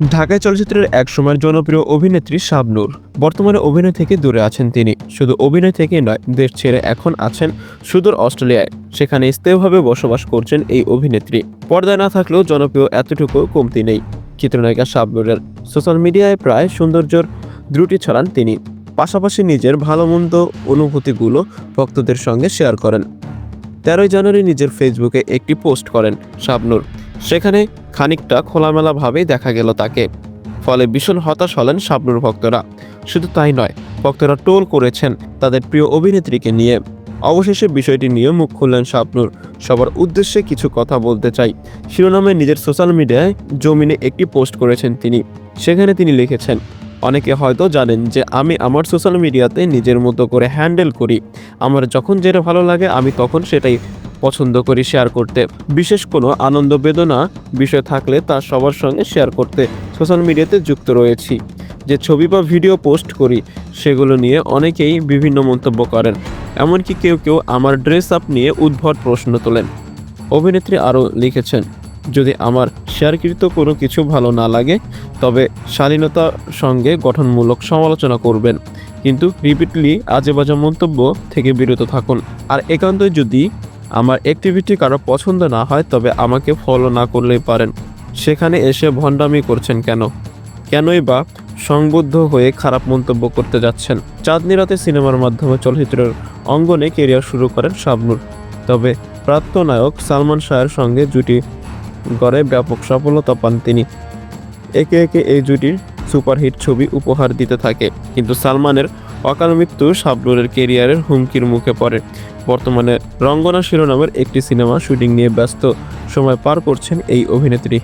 ঢাকায় চলচ্চিত্রের এক সময়ের জনপ্রিয় অভিনেত্রী শাবনূর। বর্তমানে অভিনয় থেকে দূরে আছেন তিনি। শুধু অভিনয় থেকে নয়, দেশ ছেড়ে এখন আছেন সুদূর অস্ট্রেলিয়ায়। সেখানে স্থায়ীভাবে বসবাস করছেন এই অভিনেত্রী। পর্দায় না থাকলেও জনপ্রিয় এতটুকু কমতি নেই। চিত্রনায়িকা শাবনূরের সোশ্যাল মিডিয়ায় প্রায় সৌন্দর্যর দ্রুটি ছড়ান তিনি। পাশাপাশি নিজের ভালো মন্দ অনুভূতিগুলো ভক্তদের সঙ্গে শেয়ার করেন। তেরোই জানুয়ারি নিজের ফেসবুকে একটি পোস্ট করেন শাবনূর। সেখানে খানিকটা খোলামেলাভাবেই দেখা গেল তাকে। ফলে ভীষণ হতাশ হলেন শাবনুর ভক্তরা। শুধু তাই নয়, ভক্তরা টোল করেছেন তাদের প্রিয় অভিনেত্রীকে নিয়ে। অবশেষে বিষয়টি নিয়ে মুখ খুললেন শাবনূর। সবার উদ্দেশ্যে কিছু কথা বলতে চাই। শিরোনামে নিজের সোশ্যাল মিডিয়ায় জমিনে একটি পোস্ট করেছেন তিনি। সেখানে তিনি লিখেছেন, অনেকে হয়তো জানেন যে আমি আমার সোশ্যাল মিডিয়াতে নিজের মতো করে হ্যান্ডেল করি। আমার যখন যেটা ভালো লাগে আমি তখন সেটাই পছন্দ করি শেয়ার করতে। বিশেষ কোনো আনন্দ বেদনা বিষয় থাকলে তা সবার সঙ্গে শেয়ার করতে সোশ্যাল মিডিয়াতে যুক্ত রয়েছি। যে ছবি বা ভিডিও পোস্ট করি, সেগুলো নিয়ে অনেকেই বিভিন্ন মন্তব্য করেন। এমনকি কেউ কেউ আমার ড্রেস আপ নিয়ে উদ্ভট প্রশ্ন তোলেন। অভিনেত্রী আরও লিখেছেন, যদি আমার শেয়ারকৃত কোনো কিছু ভালো না লাগে, তবে শালীনতার সঙ্গে গঠনমূলক সমালোচনা করবেন। কিন্তু রিপিটলি আজে বাজে মন্তব্য থেকে বিরত থাকুন। আর একান্তই যদি আমার অ্যাক্টিভিটি কারও পছন্দ না হয়, তবে আমাকে ফলো না করলেই পারেন। সেখানে এসে ভণ্ডামি করছেন কেন? কেনই বা সংবদ্ধ হয়ে খারাপ মন্তব্য করতে যাচ্ছেন? চাঁদনি রাতে সিনেমার মাধ্যমে চলচ্চিত্রের অঙ্গনে কেরিয়ার শুরু করেন শাবনুর। তবে প্রাপ্ত নায়ক সালমান শাহের সঙ্গে জুটি গড়ে ব্যাপক সফলতা পান তিনি। একে একে এই জুটির সুপারহিট ছবি উপহার দিতে থাকে। কিন্তু সালমানের অকাল মৃত্যু শাবনুরের কেরিয়ারের হুমকির মুখে পড়ে। বর্তমানে রঙ্গনা শিরোনামের একটি সিনেমা শুটিং নিয়ে ব্যস্ত। সময় পার করছেন এই অভিনেত্রী।